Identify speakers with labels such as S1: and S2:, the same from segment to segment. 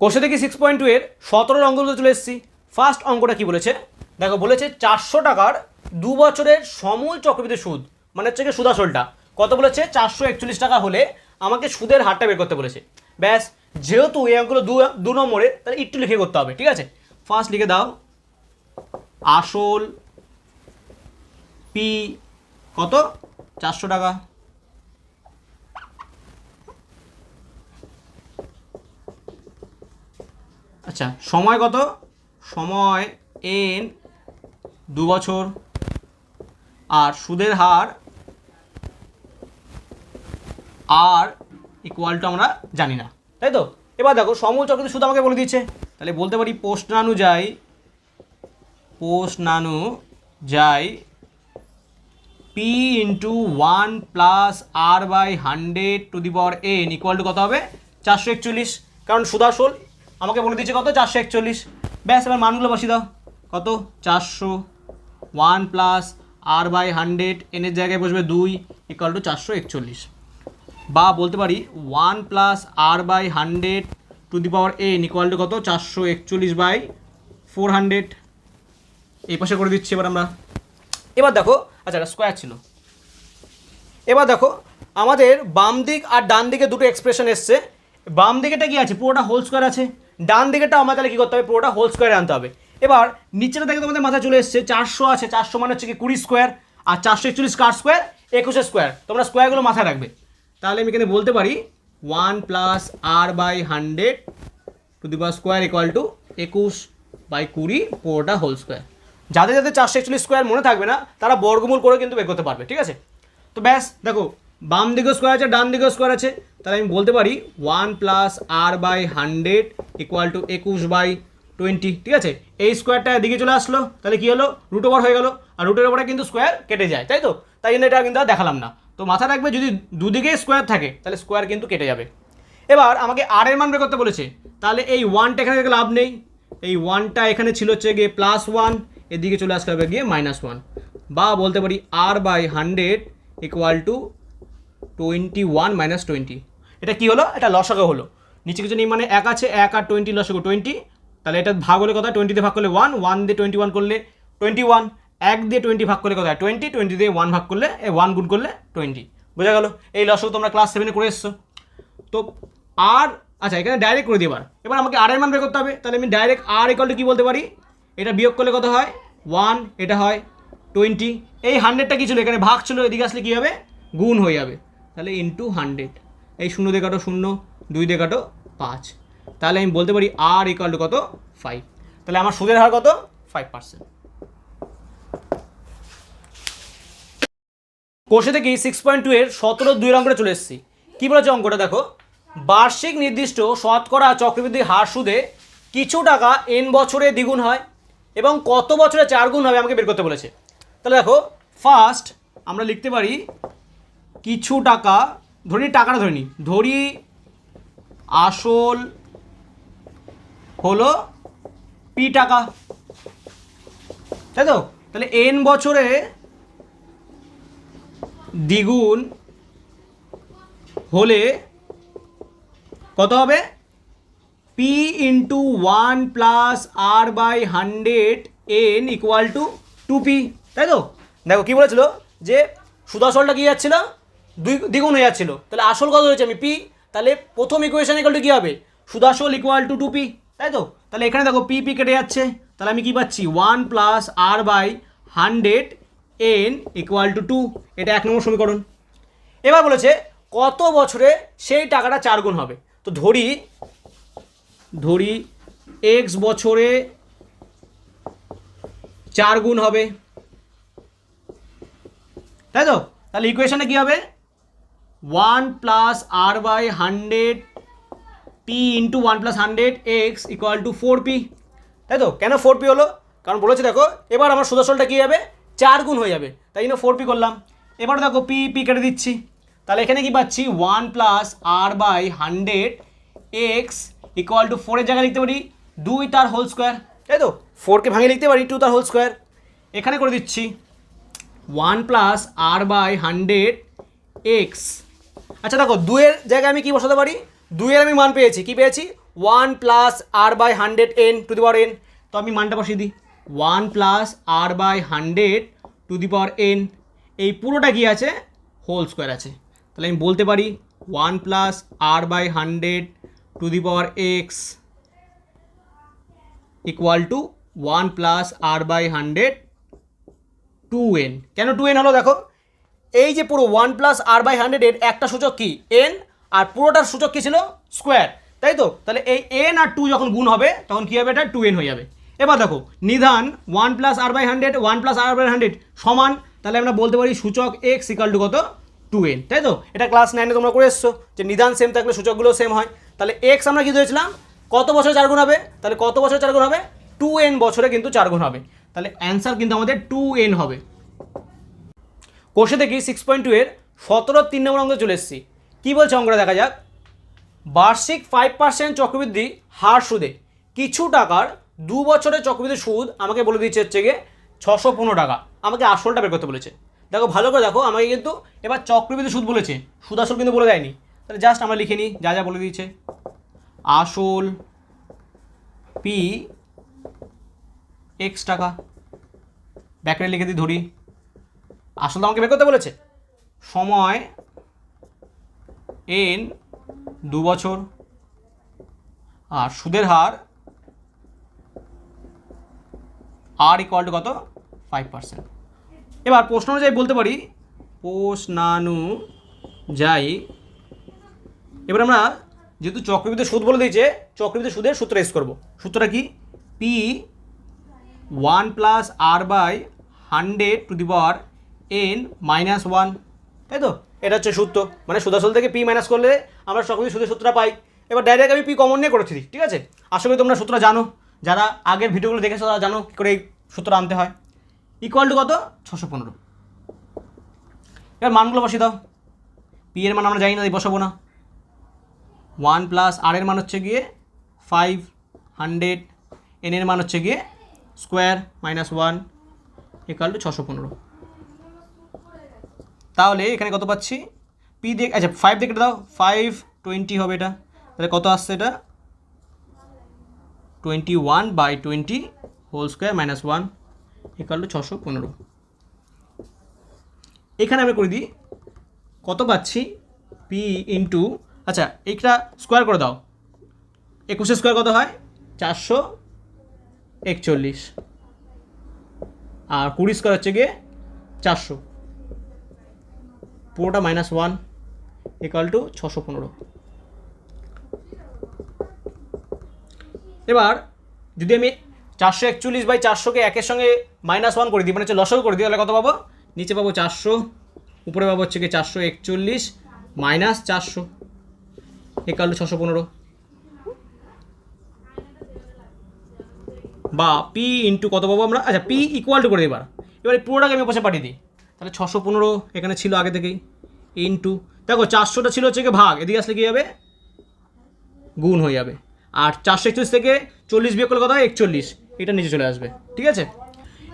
S1: কোষে দেখি six point two এর সতেরো অঙ্কগুলো চলে এসেছি। ফার্স্ট অঙ্কটা কি বলেছে? দেখো, বলেছে চারশো টাকার দু বছরের সমূল চক্রবৃদ্ধি সুদ মানে হচ্ছে কি সুদাসলটা কত বলেছে? চারশো একচল্লিশ টাকা হলে আমাকে সুদের হারটা বের করতে বলেছে। ব্যাস, যেহেতু এই অঙ্কগুলো দু দু নম্বরে, তাহলে একটু লিখে করতে হবে, ঠিক আছে? ফার্স্ট লিখে দাও। আসল পি কত? চারশো টাকা। আচ্ছা সময় কত? সময় এন দু বছর। আর সুদের হার আর ইকুয়াল টু আমরা জানি না। তাই তো? এবার দেখো, সমূল চক্রবৃদ্ধি সুদ আমাকে বলে দিচ্ছে তাহলে বলতে পারি পোস্টানুযায়ী পোস্টানুযায়ী P into one plus R by hundred to the power N equal to কত হবে? চারশো একচল্লিশ। কারণ সুদাসল আমাকে বলে দিচ্ছে কত? চারশো একচল্লিশ। ব্যাস, এবার মানগুলো বসিয়ে দাও। কত? চারশো। One plus r by hundred এনের জায়গায় বসবে দুই, ইকুয়াল টু চারশো একচল্লিশ। বা বলতে পারি, one plus r by hundred to the power n equal to কত? চারশো একচল্লিশ বাই ফোর হান্ড্রেড। এই পাশে করে দিচ্ছি এবার আমরা। এবার দেখো আচ্ছা এটা স্কোয়ার ছিল। এবার দেখো, আমাদের বাম দিক আর ডান দিকে দুটো এক্সপ্রেশন এসছে। বাম দিকেটা কি আছে? পুরোটা হোল স্কোয়ার আছে। ডান দিকেটা আমাদের তাহলে কী করতে হবে? পুরোটা হোল স্কোয়ারে আনতে হবে। এবার নিচেটা দেখে তোমাদের মাথায় চলে এসছে, চারশো আছে, চারশো মানে হচ্ছে কি কুড়ি স্কোয়ার আর চারশো একচল্লিশ কার স্কোয়ার একুশে স্কোয়ার তোমরা স্কোয়ারগুলো মাথায় রাখবে। তাহলে আমি এখানে বলতে পারি one plus r by hundred to the power square equal to একুশ বাই কুড়ি, পুরোটা হোল স্কোয়ার যাদের যাদের চারশো একচল্লিশ স্কোয়ার মনে থাকবে না, তারা বর্গমূল করে কিন্তু বের করতে পারবে, ঠিক আছে? তো ব্যাস, দেখো বাম দিকেও স্কোয়ার আছে ডান দিকেও স্কোয়ার আছে। তাহলে আমি বলতে পারি one plus r by hundred equal to একুশ বাই টোয়েন্টি ঠিক আছে? এই স্কোয়ারটা এদিকে চলে আসলো, তাহলে কী হলো? রুট ওভার হয়ে গেলো। আর রুটের ওপরে কিন্তু স্কোয়ার কেটে যায়, তাই তো? তাই জন্য এটা কিন্তু আর দেখালাম না। তো মাথা রাখবে, যদি দুদিকে স্কোয়ার থাকে, তাহলে স্কোয়ার কিন্তু কেটে যাবে। এবার আমাকে আর এর মান বের করতে বলেছে। তাহলে এই ওয়ানটা এখানে লাভ নেই। এই ওয়ানটা এখানে ছিল হচ্ছে গিয়ে প্লাস ওয়ান এদিকে চলে আসতে হবে গিয়ে মাইনাস ওয়ান বা বলতে পারি r by hundred equal to twenty one minus twenty এটা কী হলো? এটা লসাগু হলো। নিচে কিছু নেই মানে এক আছে, এক আর টোয়েন্টি লসাগু টোয়েন্টি তাহলে এটা ভাগ হলে কথা টোয়েন্টিতে ভাগ করলে ওয়ান ওয়ান দিয়ে টোয়েন্টি ওয়ান করলে টোয়েন্টি ওয়ান এক দিয়ে টোয়েন্টি ভাগ করলে কথা টোয়েন্টি টোয়েন্টি দিয়ে ওয়ান ভাগ করলে ওয়ান গুণ করলে টোয়েন্টি বোঝা গেল? এই লসাগু তোমরা ক্লাস সেভেনে করে এসছো। তো আর আচ্ছা এখানে ডাইরেক্ট করে দিই এবার। এবার আমাকে আর এর মান বের করতে হবে। তাহলে আমি ডাইরেক্ট আর ইকাল টু কী বলতে পারি? এটা বিয়োগ করলে কত হয়? ওয়ান এটা হয় টোয়েন্টি এই হান্ড্রেডটা কী ছিল? এখানে ভাগ ছিল, এদিকে আসলে কী হবে? গুণ হয়ে যাবে। তাহলে ইন্টু হান্ড্রেড এই শূন্য দিয়ে কাটো শূন্য, দুই দিয়ে কাটো পাঁচ। তাহলে আমি বলতে পারি আর ইকাল টু কত? ফাইভ তাহলে আমার সুদের হার কত? ফাইভ পার্সেন্ট কোষে থেকে সিক্স পয়েন্ট টু এর সতেরো দুই অঙ্কটা চলে এসেছি। কী বলেছে অঙ্কটা দেখো? বার্ষিক নির্দিষ্ট শতকরা চক্রবৃদ্ধি হার সুদে কিছু টাকা এন বছরে দ্বিগুণ হয় এবং কত বছরে চার গুণ হবে আমাকে বের করতে বলেছে। তাহলে দেখো ফার্স্ট আমরা লিখতে পারি কিছু টাকা ধরি টাকাটা ধরে ধরি আসল হলো পি টাকা। তাই তো? তাহলে এন বছরে দ্বিগুণ হলে কত হবে? P into one plus r by hundred n equal to two p. তাই তো? দেখো কী বলেছিল? যে সুদাসলটা কী যাচ্ছিল? দুই দ্বিগুণ হয়ে যাচ্ছিল তাহলে আসল কত হয়েছে আমি পি তাহলে প্রথম ইকুয়েশন ইকুয়াল কী হবে? সুদাসল ইকুয়াল টু টু পি তাই তো? তাহলে এখানে দেখো পি পি কেটে যাচ্ছে। তাহলে আমি কী পাচ্ছি? One plus r by hundred n equal to two এটা এক নম্বর সমীকরণ। এবার বলেছে কত বছরে সেই টাকাটা চার গুণ হবে? তো ধরি ধরি এক্স বছরে চার গুণ হবে। তাই তো? তাহলে ইকুয়েশনে কী হবে? One plus r by hundred p into one plus hundred x equal to four p তাই তো? কেন ফোর পি হলো? কারণ বলেছে দেখো, এবার আমার সুদর্শনটা কী যাবে চার গুণ হয়ে যাবে। তাই জন্য ফোর পি করলাম। এবার দেখো পি পি কেটে দিচ্ছি। তাহলে এখানে কি পাচ্ছি? One plus r by hundred x equal to ফোরের জায়গায় লিখতে পারি দুই তার হোল স্কোয়ার তাই তো? ফোরকে ভাঙে লিখতে পারি টু তার হোল স্কোয়ার এখানে করে দিচ্ছি। One plus r by hundred x আচ্ছা দেখো দুয়ের জায়গায় আমি কি বসাতে পারি? দুইয়ের আমি মান পেয়েছি, কি পেয়েছি? One plus r by hundred n to the power n তো আমি মানটা বসিয়ে দিই। One plus r by hundred to the power n এই পুরোটা কি আছে? হোল স্কোয়ার আছে। তাহলে আমি বলতে পারি one plus r by hundred to the power x equal to one plus r by hundred two n কেন টু এন হলো দেখো? এই যে পুরো ওয়ান প্লাস আর বাই হান্ড্রেডের একটা সূচক কি? এন আর পুরোটার সূচক কী ছিল? স্কোয়ার তাই তো? তাহলে এই এন আর টু যখন গুণ হবে, তখন কী হবে এটা? টু এন হয়ে যাবে। এবার দেখো, নিধান one plus r by hundred one plus r by hundred সমান, তাহলে আমরা বলতে পারি সূচক এক্স ইকাল টু কত? টু এন তাই তো? এটা ক্লাস নাইনে তোমরা করে এসছো, যে নিধান সেম থাকলে সূচকগুলো সেম হয়। তাহলে এক্স আমরা কী ধরেছিলাম? কত বছর চার গুণ হবে? তাহলে কত বছর চার গুণ হবে? টু এন বছরে কিন্তু চার গুণ হবে। তাহলে অ্যান্সার কিন্তু আমাদের টু এন হবে। কোষে দেখি সিক্স পয়েন্ট টু এর সতেরো তিন নম্বর অঙ্কে চলে এসেছি। কী বলছে অঙ্কটা? দেখা যাক। বার্ষিক ফাইভ পার্সেন্ট চক্রবৃদ্ধি হার সুদে। কিছু টাকার দু বছরের চক্রবৃদ্ধি সুদ আমাকে বলে দিচ্ছে হচ্ছে গিয়ে ছশো পনেরো টাকা। আমাকে আসলটা বের করতে বলেছে। দেখো, ভালো করে দেখো, আমাকে কিন্তু এবার চক্রবৃদ্ধি সুদ বলেছে। সুদ আসল কিন্তু বলে দেয়নি। তাহলে জাস্ট আমরা লিখে নিই, যা যা বলে দিয়েছে। আসল পি এক্স টাকা। ব্যাকরে লিখে দিই, ধরি। আসল আমাকে বের করতে বলেছে। সময় এন দু বছর। আর সুদের হার আর ইকুয়াল টু কত? ফাইভ পার্সেন্ট এবার প্রশ্ন অনুযায়ী বলতে পারি যাই। এবার আমরা যেহেতু চক্রবৃদ্ধি সুদ বলে দিয়েছে, চক্রবৃদ্ধি সুদের সূত্র এস করব। সূত্রটা কি? P one plus r by hundred to the power n minus one তাই তো এটা হচ্ছে সূত্র। মানে সুদাসল থেকে পি মাইনাস করলে আমরা চক্রবৃদ্ধি সুদের সূত্রটা পাই। এবার ডাইরেক্ট আমি পি কমন নিয়ে করেছি, ঠিক আছে? করি তোমরা সূত্র জানো। যারা আগের ভিডিওগুলো দেখেছ, তারা জানো কী করে এই সূত্র আনতে হয়। ইকুয়াল টু কত? ছশো পনেরো। এবার মানগুলো বসিয়ে দাও। পি এর মান আমরা জানি না বসাবো না। ওয়ান প্লাস আর এর মান হচ্ছে গিয়ে ফাইভ হান্ড্রেড এন এর মান হচ্ছে গিয়ে square minus one equal to ছশো পনেরো। তাহলে এখানে কত পাচ্ছি? পি দিয়ে আচ্ছা ফাইভ দিয়ে কেটে দাও। ফাইভ টোয়েন্টি হবে এটা। তাহলে কত আসছে এটা? Twenty one by twenty whole square minus one equal to ছশো পনেরো। এখানে আমি করে দিই, কত পাচ্ছি? পি ইন্টু আচ্ছা এইটা স্কোয়ার করে দাও। একুশে স্কোয়ার কত হয়? চারশো একচল্লিশ। আর কুড়ি স্কোয়ার হচ্ছে গিয়ে চারশো। পুরোটা মাইনাস ওয়ান ইকাল টু ছশো পনেরো। এবার যদি আমি চারশো একচল্লিশ বাই চারশোকে একের সঙ্গে মাইনাস ওয়ান করে দিই মানে হচ্ছে লসও করে দিই, তাহলে কত পাবো? নিচে পাবো চারশো, উপরে পাবো হচ্ছে কি চারশো একচল্লিশ মাইনাস চারশো একাল ছশো পনেরো। বা পি ইন্টু কত পাবো আমরা? আচ্ছা পি ইকুয়াল টু করে দিই এবার। এবার পুরোটাকে আমি পাশে পাঠিয়ে দিই। তাহলে ছশো পনেরো এখানে ছিল আগে থেকেই ইন্টু দেখো, চারশোটা ছিল হচ্ছে ভাগ, এদিকে আসলে কী হবে গুণ হয়ে যাবে। আর চারশো একচল্লিশ থেকে চল্লিশ বিয়োগ করলে কথা একচল্লিশ। এটা নিচে চলে আসবে। ঠিক আছে?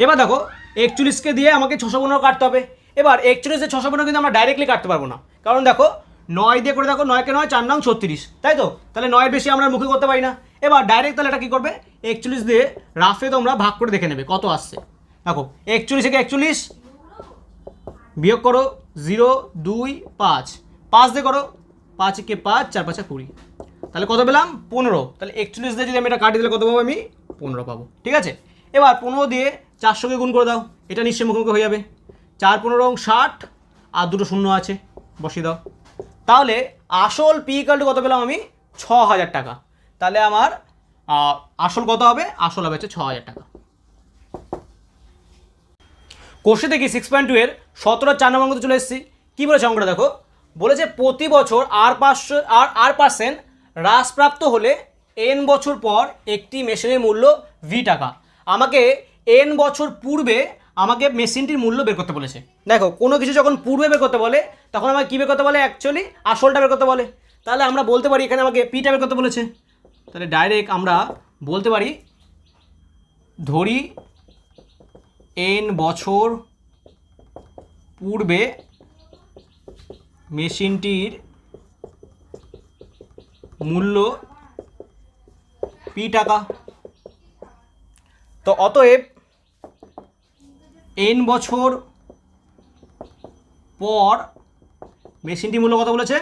S1: এবার দেখো, একচল্লিশকে দিয়ে আমাকে ছশো পনেরো কাটতে হবে। এবার একচল্লিশে ছশো পনেরো কিন্তু আমরা ডাইরেক্টলি কাটতে পারব না। কারণ দেখো, নয় দিয়ে করে দেখো, নয়কে নয়, চার নং ছত্রিশ। তাই তো? তাহলে নয়ের বেশি আমরা মুখে করতে পারি না। এবার ডাইরেক্ট তাহলে এটা কী করবে? একচল্লিশ দিয়ে রাফে তোমরা ভাগ করে দেখে নেবে কত আসছে। দেখো, একচল্লিশ থেকে একচল্লিশ বিয়োগ করো জিরো, দুই, পাঁচ। পাঁচ দিয়ে করো পাঁচ একে পাঁচ, চার, পাঁচে কুড়ি। তাহলে কত পেলাম? পনেরো। তাহলে একচল্লিশ দিয়ে যদি আমি এটা কাটি দিলে কত পাবো আমি? পনেরো পাবো। ঠিক আছে? এবার পনেরো দিয়ে চারশোকে গুণ করে দাও। এটা নিশ্চয়ই মুখোমুখি হয়ে যাবে। চার, পনেরো ষাট, আর দুটো শূন্য আছে। বসিয়ে দাও। তাহলে আসল পি ইকালটু কত পেলাম আমি? ছ হাজার টাকা। তাহলে আমার আসল কত হবে? আসল হবে হচ্ছে ছ হাজার টাকা। কোষে দেখি সিক্স পয়েন্ট টু এর সতেরো চার নম্বর অঙ্কতে চলে এসেছি। কী বলেছে অঙ্কটা দেখো? বলেছে প্রতি বছর আর পাঁচশো, আর আর পার্সেন্ট হ্রাসপ্রাপ্ত হলে এন বছর পর একটি মেশিনের মূল্য ভি টাকা। আমাকে এন বছর পূর্বে আমাকে মেশিনটির মূল্য বের করতে বলেছে। দেখো, কোনো কিছু যখন পূর্বে বের করতে বলে, তখন আমাকে কী বের করতে বলে? অ্যাকচুয়ালি আসলটা বের করতে বলে। তাহলে আমরা বলতে পারি এখানে আমাকে পিটা বের করতে বলেছে। তাহলে ডাইরেক্ট আমরা বলতে পারি, ধরি এন বছর পূর্বে মেশিনটির মূল্য পি টাকা। তো অতএব এন বছর পর মেশিনটি মূল্য কত বলেছে?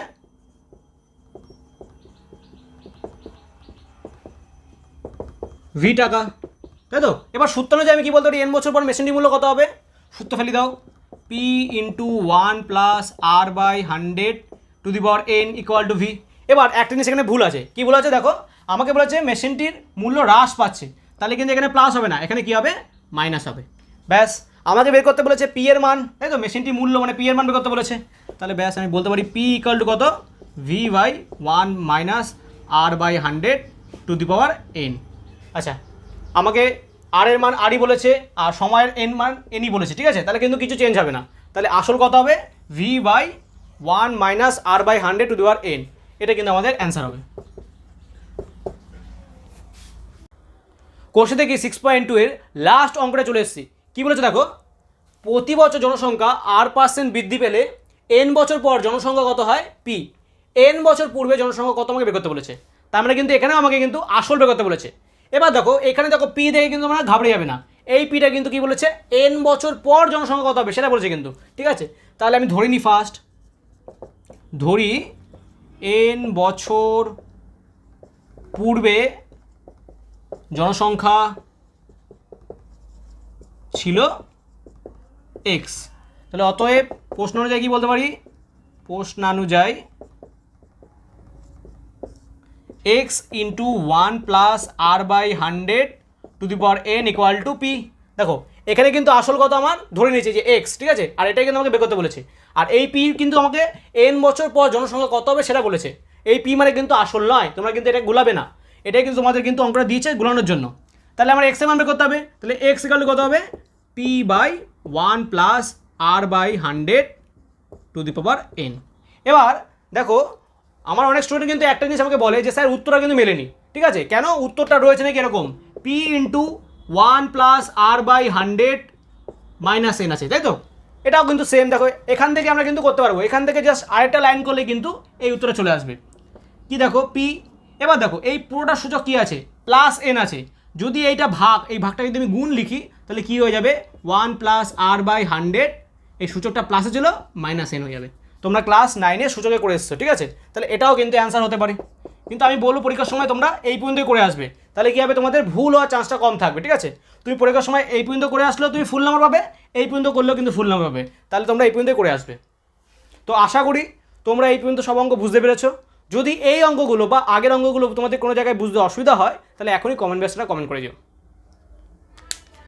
S1: ভি টাকা। তাই তো? এবার সূত্র অনুযায়ী আমি কি বলতে পারি? এন বছর পর মেশিনটি মূল্য কত হবে? সূত্র ফেলি দাও। P into one plus r by hundred to the power n equal to v এবার একটা জিনিস এখানে ভুল আছে। কি ভুল আছে দেখো? আমাকে বলেছে মেশিনটির মূল্য হ্রাস পাচ্ছে। তাহলে কিন্তু এখানে প্লাস হবে না। এখানে কি হবে? মাইনাস হবে। ব্যাস, আমাকে বের করতে বলেছে পি এর মান। তাই তো? মেশিনটির মূল্য মানে পি এর মান বের করতে বলেছে। তাহলে ব্যাস, আমি বলতে পারি পি ইকুয়াল টু কত? V by one minus r by hundred to the power n আচ্ছা আমাকে আর এর মান আরই বলেছে, আর সময়ের এন মান এনই বলেছে, ঠিক আছে? তাহলে কিন্তু কিছু চেঞ্জ হবে না। তাহলে আসল কত হবে v by one minus r by hundred to the power n এটা কিন্তু আমাদের অ্যান্সার হবে। কোর্সে থেকে সিক্স পয়েন্ট টু এর লাস্ট অঙ্কটা চলে এসেছি। কী বলেছে দেখো? প্রতি বছর জনসংখ্যা আর পার্সেন্ট বৃদ্ধি পেলে এন বছর পর জনসংখ্যা কত হয়? পি এন বছর পূর্বে জনসংখ্যা কত আমাকে বের করতে বলেছে? তার মানে কিন্তু এখানেও আমাকে কিন্তু আসল বের করতে বলেছে। এবার দেখো, এখানে দেখো পি দেখে কিন্তু আমরা ঘাবড়ে যাবে না। এই পিটা কিন্তু কি বলেছে? এন বছর পর জনসংখ্যা কত হবে সেটা বলেছে কিন্তু, ঠিক আছে? তাহলে আমি ধরে নিই ফার্স্ট ধরি এন বছর পূর্বে জনসংখ্যা ছিল এক্স তাহলে অতএব প্রশ্ন অনুযায়ী কী বলতে পারি? প্রশ্নানুযায়ী x into one plus r by hundred to the power n equal to p দেখো, এখানে কিন্তু আসল কথা আমার ধরে নিয়েছে যে এক্স ঠিক আছে? আর এটাই কিন্তু আমাকে বের করতে বলেছে। আর এই পি কিন্তু আমাকে এন বছর পর জনসংখ্যা কত হবে সেটা বলেছে। এই পি মানে কিন্তু আসল নয়, তোমরা কিন্তু এটা গুলাবে না। এটাই কিন্তু তোমাদের কিন্তু অঙ্কটা দিয়েছে গুলানোর জন্য। তাহলে আমার এক্সের মান বের করতে হবে। তাহলে এক্স ইকাল কত হবে? P by one plus r by hundred to the power n এবার, দেখো আমার অনেক স্টুডেন্ট কিন্তু একটা জিনিস আমাকে বলে যে, স্যার, উত্তরটা কিন্তু মেলেনি। ঠিক আছে? কেন? উত্তরটা রয়েছে নাকি এরকম? P into one plus r by hundred minus n আছে, তাই তো? এটাও কিন্তু সেম দেখো, এখান থেকে আমরা কিন্তু করতে পারব। এখান থেকে জাস্ট আরেকটা লাইন করলে কিন্তু এই উত্তরটা চলে আসবে। কি দেখো? পি এবার দেখো, এই পুরোটা সূচক কি আছে? প্লাস এন আছে। যদি এইটা ভাগ, এই ভাগটা যদি আমি গুণ লিখি, তাহলে কি হয়ে যাবে? One plus r by hundred এই সূচকটা প্লাসে ছিল মাইনাস এন হয়ে যাবে। তোমরা ক্লাস নাইনে সূচকে করে এসছো, ঠিক আছে? তাহলে এটাও কিন্তু অ্যান্সার হতে পারে। কিন্তু আমি বলব পরীক্ষার সময় তোমরা এই পর্যন্তই করে আসবে। তাহলে কী হবে? তোমাদের ভুল হওয়ার চান্সটা কম থাকবে, ঠিক আছে? তুমি পরীক্ষার সময় এই পর্যন্ত করে আসলেও তুমি ফুল নাম্বার পাবে, এই পর্যন্ত করলেও কিন্তু ফুল নাম্বার পাবে। তাহলে তোমরা এই পর্যন্তই করে আসবে। তো আশা করি তোমরা এই পর্যন্ত সব অঙ্ক বুঝতে পেরেছ। যদি এই অঙ্কগুলো বা আগের অঙ্কগুলো তোমাদের কোনো জায়গায় বুঝতে অসুবিধা হয়, তাহলে এখনই কমেন্ট বক্সটা কমেন্ট করে দিও।